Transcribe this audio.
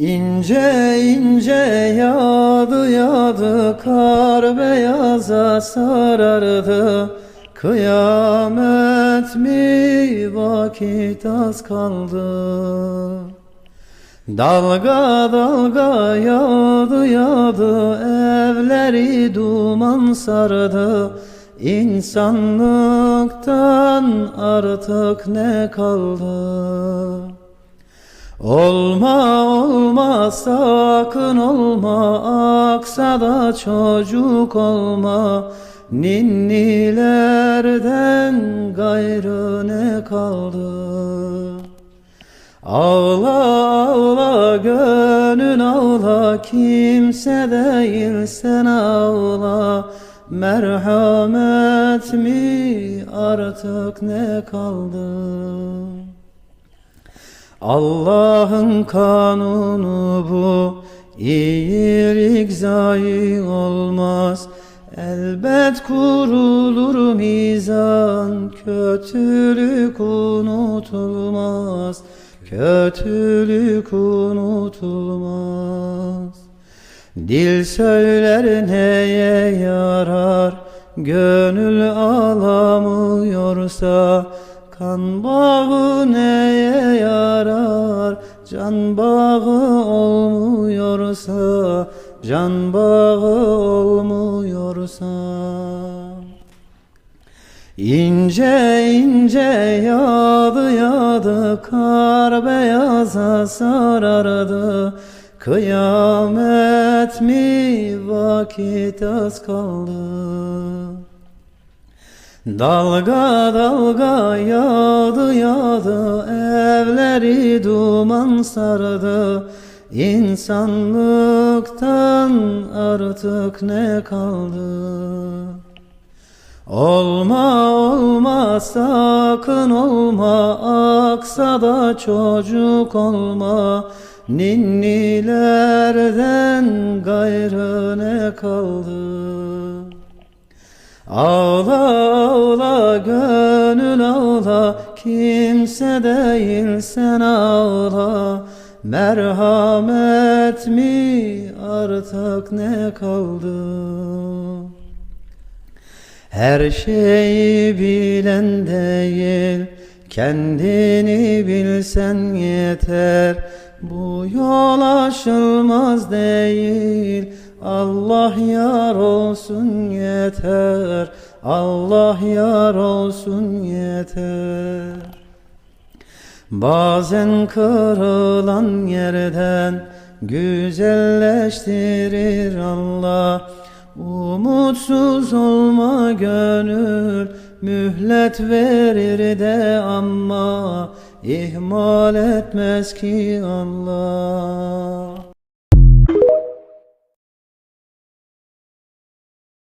İnce ince yağdı yağdı kar beyaza sarardı. Kıyamet mi vakit az kaldı? Dalga dalga yağdı yağdı evleri duman sardı. İnsanlıktan artık ne kaldı? Olma olma sakın olma aksa da çocuk olma Ninnilerden gayrı ne kaldı? Ağla ağla gönül ağla kimse değil sen ağla Merhamet mi artık ne kaldı? Allah'ın kanunu bu. İyilik zayi olmaz. Elbet kurulur mizan. Kötülük unutulmaz. Kötülük unutulmaz. Dil söyler neye yarar? Gönül alamıyorsa Kan bağı neye Can bağı olmuyorsa Can bağı olmuyorsa. İnce ince yağdı yağdı Kar beyaza sarardı. Kıyamet mi vakit az kaldı Dalga dalga yağdı yağdı evleri duman sardı İnsanlıktan artık ne kaldı? Olma olma sakın olma aksa da çocuk olma Ninnilerden gayrı ne kaldı? Ağla ağla gönül ağla kimse değil sen ağla Merhamet mi artık ne kaldı? Her şeyi bilen değil kendini bilsen yeter Bu yol aşılmaz değil Allah yar olsun yeter. Allah yar olsun yeter. Bazen kırılan yerden güzelleştirir Allah. Umutsuz olma gönül mühlet verir de ama ihmal etmez ki Allah